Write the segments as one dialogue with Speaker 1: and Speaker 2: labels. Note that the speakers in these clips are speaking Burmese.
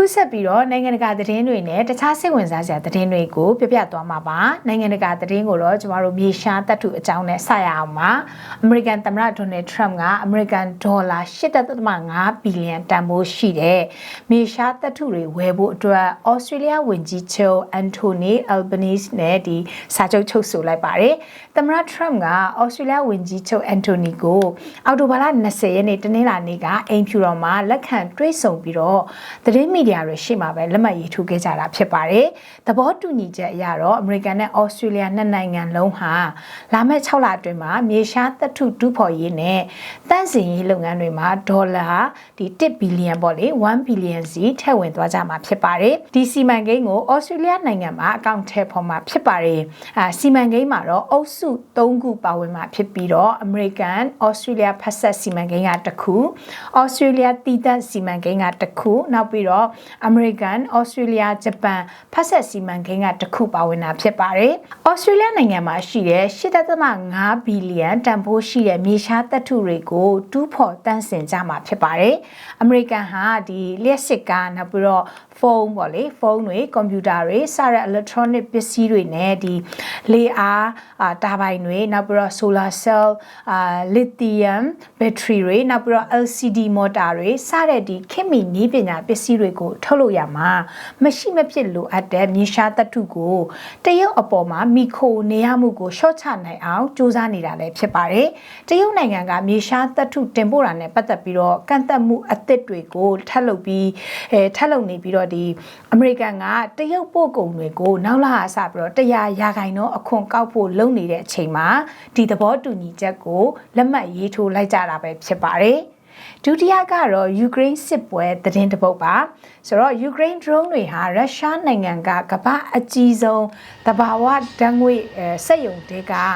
Speaker 1: အခုဆက်ပြီးတော့နိုင်ငံတကာသတင်းတွေနဲ့တခြားစိတ်ဝင်စားစရာသတင်းတွေကိုပြပြသွားမှာပါနိုင်ငံတကာသတင်းကိုတော့ကျမတို့မြေရှားတပ်ထုအကြောင်းနဲ့ဆက်ရအောင်ပါအမေရိကန်သမ္မတဒေါ်နယ်ထရမ့်ကအမေရိကန်ဒေါ်လာ8.5ဘီလီယံတန်ဖိုးရှိတဲ့မြေရှားတပ်ထုတွေဝယ်ဖို့အတွက်ဩစတြေးလျဝန်ကြီးချုပ်အန်တိုနီအယ်ဘနီစ်နဲ့ဒီစာချုပ်ချုပ်ဆိုလိုက်ပါတယ်သမ္မတထရမ့်ကဩစတြေးလျဝန်ကြီးချုပ်အန်တိုနီကိုအောက်တိုဘာလ20ရက်နေ့တနင်္လာနေ့ကအိမ်ဖြူတော်မှာလက်ခံတွေ့ဆုံပြီးတော့သတင်းမီဒီယာတွေရှေ့မှာပဲလက်မှတ်ရေးထိုးခဲ့ကြတာဖြစ်ပါတယ်။သဘောတူညီချက်အရတော့အမေရိကန်နဲ့ဩစတြေးလျနှစ်နိုင်ငံလုံးဟာလာမယ့်6လအတွင်းမှာမြေရှားသတ္ထုဒုဖော်ရေးနဲ့တန့်စင်ရေးလုပ်ငန်းတွေမှာဒေါ်လာဒီ1ဘီလီယံပေါ့လေ1ဘီလီယံစီထည့်ဝင်သွားကြမှာဖြစ်ပါတယ်။ဒီစီမံကိန်းကိုဩစတြေးလျနိုင်ငံမှာအကောင့်ထဲပေါ်မှာဖြစ်ပါတယ်။အာစီမံကိန်းမှာတော့အုပ်စု3ခုပါဝင်မှာဖြစ်ပြီးတော့အမေရိကန်ဩစတြေးလျဖက်ဆက်စီမံကိန်းကတစ်ခုဩစတြေးလျတီးသက်စီမံကိန်းကတစ်ခုနောက်ပြီးတော့အမေရိကန်ဩစတြေးလျဂျပန်ဖက်ဆက်စီမံကိန်းကတစ်ခုပါဝင်တာဖြစ်ပါတယ်။ဩစတြေးလျနိုင်ငံမှာရှိတဲ့8.5ဘီလီယံတန်ဖိုးရှိတဲ့မြေရှားသတ္ထုတွေကိုတူးဖော်တန့်စင်ကြမှာဖြစ်ပါတယ်။အမေရိကန်ဟာဒီလျှက်စစ်ကားနောက်ပြီးတော့ဖုန်းပေါ့လေဖုန်းတွေကွန်ပျူတာတွေစတဲ့ electronic ပစ္စည်းတွေနဲ့ဒီလေအားအာတာဘိုင်တွေနောက်ပြီးတော့ solar cell အာ lithium battery တွေနောက်ပြီးတော့ LCD motor တွေစတဲ့ဒီခေတ်မီနည်းပညာပစ္စည်းတွေကိုထုတ်လုပ်ရမှာမရှိမဖြစ်လိုအပ်တဲ့မြေရှားသတ္ထုကိုတရုတ်အပေါ်မှာမိခိုနေရမှုကိုရှော့ချနိုင်အောင်စူးစမ်းနေတာလည်းဖြစ်ပါတယ်တရုတ်နိုင်ငံကမြေရှားသတ္ထုတင်ပို့တာနဲ့ပတ်သက်ပြီးတော့ကန့်သက်မှုအသစ်တွေကိုထပ်လုပ်ပြီးအဲထပ်လုပ်နေပြီးတော့ဒီအမေရိကန်ကတရုတ်ပို့ကုန်တွေကိုနောက်လာအစပြီးတော့တရားရာခိုင်နှုန်းအခွန်ကောက်ဖို့လုပ်နေတဲ့အချိန်မှာဒီသဘောတူညီချက်ကိုလက်မှတ်ရေးထိုးလိုက်ကြတာပဲဖြစ်ပါတယ် ဒုတိယကတော့ယူကရိန်းစစ်ပွဲသတင်းတပုတ်ပါဆိုတော့ယူကရိန်း drone တွေဟာရုရှားနိုင်ငံကကမ္ဘာအကြီးဆုံးတဘာဝဓာတ်ငွေစက်ရုံတွေကအာ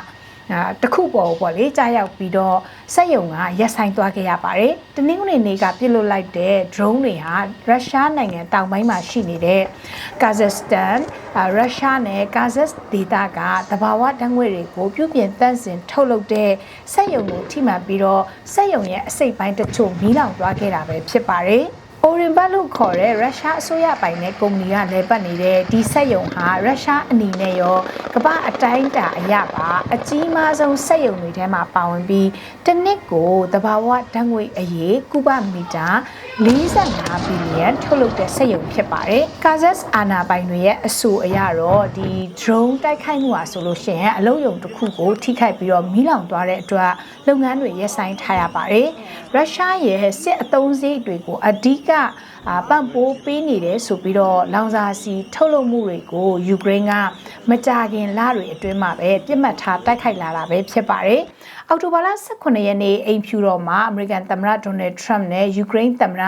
Speaker 1: တခုပေါ်ပေါ့လေကြားရောက်ပြီးတော့စက်ယုံကရက်ဆိုင်သွားခဲ့ရပါတယ်။တနင်္ဂနွေနေ့ကပြစ်လွတ်လိုက်တဲ့ drone တွေဟာရုရှားနိုင်ငံတောင်ပိုင်းမှာရှိနေတဲ့ကာဇက်စတန်ရုရှားနဲ့ကာဇက်ဒေသကတဘာဝဓာတ်ငွေတွေကိုပြုပြင်တန့်စင်ထုတ်လုပ်တဲ့စက်ယုံကိုထိမှန်ပြီးတော့စက်ယုံရဲ့အစိတ်ပိုင်းတချို့မီးလောင်သွားခဲ့တာပဲဖြစ်ပါတယ်။ အိုရင်ဘတ်လို့ခေါ်တဲ့ရုရှားအစိုးရပိုင်တဲ့ကုမ္ပဏီကလဲပတ်နေတဲ့ဒီစက်ယုံဟာရုရှားအနေနဲ့ရောကမ္ဘာအတိုင်းတာအရပါအကြီးမားဆုံးစက်ယုံတွေထဲမှာပါဝင်ပြီးတစ်နှစ်ကိုတဘာဝဓာတ်ငွေအရေးကုဗမီတာ 45ဘီလီယံထုတ်လုပ်တဲ့စက်ယုံဖြစ်ပါတယ်။ကာဇက်အာနာပိုင်တွေရဲ့အဆိုအရတော့ဒီ drone တိုက်ခိုက်မှုဟာဆိုလို့ရှိရင်အလုံးယုံတစ်ခုကိုထိခိုက်ပြီးတော့မီးလောင်သွားတဲ့အတွက်လုပ်ငန်းတွေရပ်ဆိုင်းထားရပါတယ်။ရုရှားရဲ့စစ်အုံစည်းတွေကိုအဓိက ပံ့ပိုးပေးနေတယ်ဆိုပြီးတော့လောင်စာစီထုတ်လုပ်မှုတွေကိုယူကရိန်းကမကြာခင်လတွေအတွင်းမှာပဲပြစ်မှတ်ထားတိုက်ခိုက်လာတာပဲဖြစ်ပါတယ်။အောက်တိုဘာလ18ရက်နေ့အိမ်ဖြူတော်မှာအမေရိကန်သမ္မတဒေါ်နယ်ထရမ့်နဲ့ယူကရိန်းသမ္မတ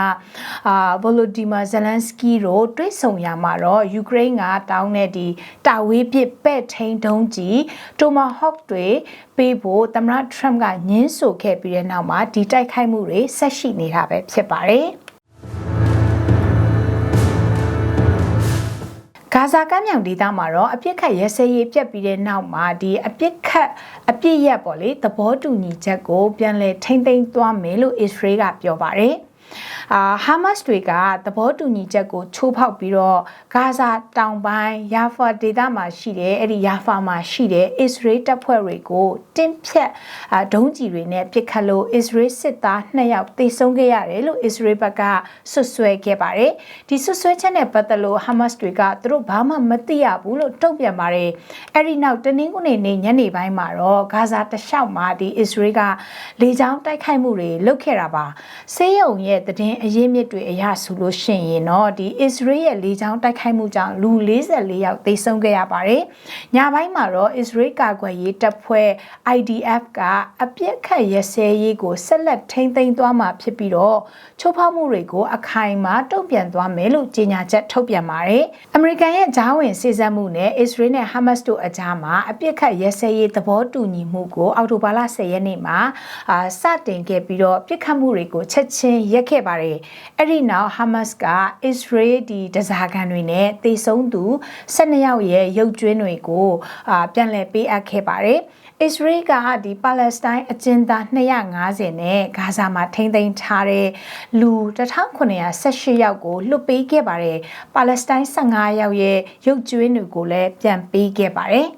Speaker 1: အာဗိုလိုဒီမာဇလန်စကီတို့တွေ့ဆုံရမှာတော့ယူကရိန်းကတောင်းတဲ့ဒီတာဝေးပစ်ပဲ့ထိန်ဒုံးကြီးတိုမာဟော့တွေပေးဖို့သမ္မတထရမ့်ကညှင်းဆိုခဲ့ပြီးတဲ့နောက်မှာဒီတိုက်ခိုက်မှုတွေဆက်ရှိနေတာပဲဖြစ်ပါတယ်။ ဇာကမ်းမြောင်ဒေသမှာတော့အပြစ်ခတ်ရဲစဲရေးပြက်ပြီးတဲ့နောက်မှာဒီအပြစ်ခတ်အပြစ်ရက်ပေါ့လေသဘောတူညီချက်ကိုပြန်လည်ထိမ့်သိမ်းသွားမယ်လို့အစ္စရေးကပြောပါတယ်။ အာဟာမတ်တွေကသဘောတူညီချက်ကိုချိုးဖောက်ပြီးတော့ဂါဇာတောင်ပိုင်းယာဖာဒေသမှာရှိတဲ့အဲ့ဒီယာဖာမှာရှိတဲ့အစ္စရေးတပ်ဖွဲ့တွေကိုတင်းဖြတ်ဒုံးကျည်တွေနဲ့ပစ်ခတ်လို့အစ္စရေးစစ်သား2ယောက်သေဆုံးခဲ့ရတယ်လို့အစ္စရေးဘက်ကဆွဆွဲခဲ့ပါတယ်ဒီဆွဆွဲချက်နဲ့ပတ်သက်လို့ဟာမတ်တွေကသူတို့ဘာမှမသိရဘူးလို့တုံ့ပြန်ပါတယ်အဲ့ဒီနောက်တနင်္ဂနွေနေ့ညနေပိုင်းမှာတော့ဂါဇာတလျှောက်မှာဒီအစ္စရေးကလေကြောင်းတိုက်ခိုက်မှုတွေလုပ်ခဲ့တာပါဆေးရုံရဲ့တည်အရင်းမြစ်တွေအရဆိုလို့ရှိရင်တော့ဒီ Israel ရဲ့လေကြောင်းတိုက်ခိုက်မှုကြောင့်လူ44ယောက်သေဆုံးခဲ့ရပါတယ်။ညပိုင်းမှာတော့ Israel ကာကွယ်ရေးတပ်ဖွဲ့ IDF ကအပြစ်ခတ်ရစဲရေးကိုဆက်လက်ထိန်းသိမ်းသွားမှာဖြစ်ပြီးတော့ချိုးဖောက်မှုတွေကိုအခိုင်အမာတုံ့ပြန်သွားမယ်လို့ကြေညာချက်ထုတ်ပြန်ပါတယ်။အမေရိကန်ရဲ့ဂျားဝင်စေစပ်မှုနဲ့ Israel နဲ့ Hamas တို့အကြားမှာအပြစ်ခတ်ရစဲရေးသဘောတူညီမှုကိုအောက်တိုဘာလ10ရက်နေ့မှာအာစတင်ခဲ့ပြီးတော့ပြစ်ခတ်မှုတွေကိုချက်ချင်းရက်ခဲ့ပါတယ်ပါတယ်အဲ့ဒီနောက် Hamas က Israel ဒီတစားကန်တွေနဲ့တေဆုံးသူ12ယောက်ရဲ့ရုပ်ကြွင်းတွေကိုအာပြန်လည်ပေးအပ်ခဲ့ပါတယ်။ Israel ကဒီပါလက်စတိုင်းအကျဉ်းသား250နဲ့ဂါဇာမှာထိန်းသိမ်းထားတဲ့လူ1918ယောက်ကိုလွတ်ပေးခဲ့ပါတယ်။ပါလက်စတိုင်း15ယောက်ရဲ့ရုပ်ကြွင်းတွေကိုလည်းပြန်ပေးခဲ့ပါတယ်။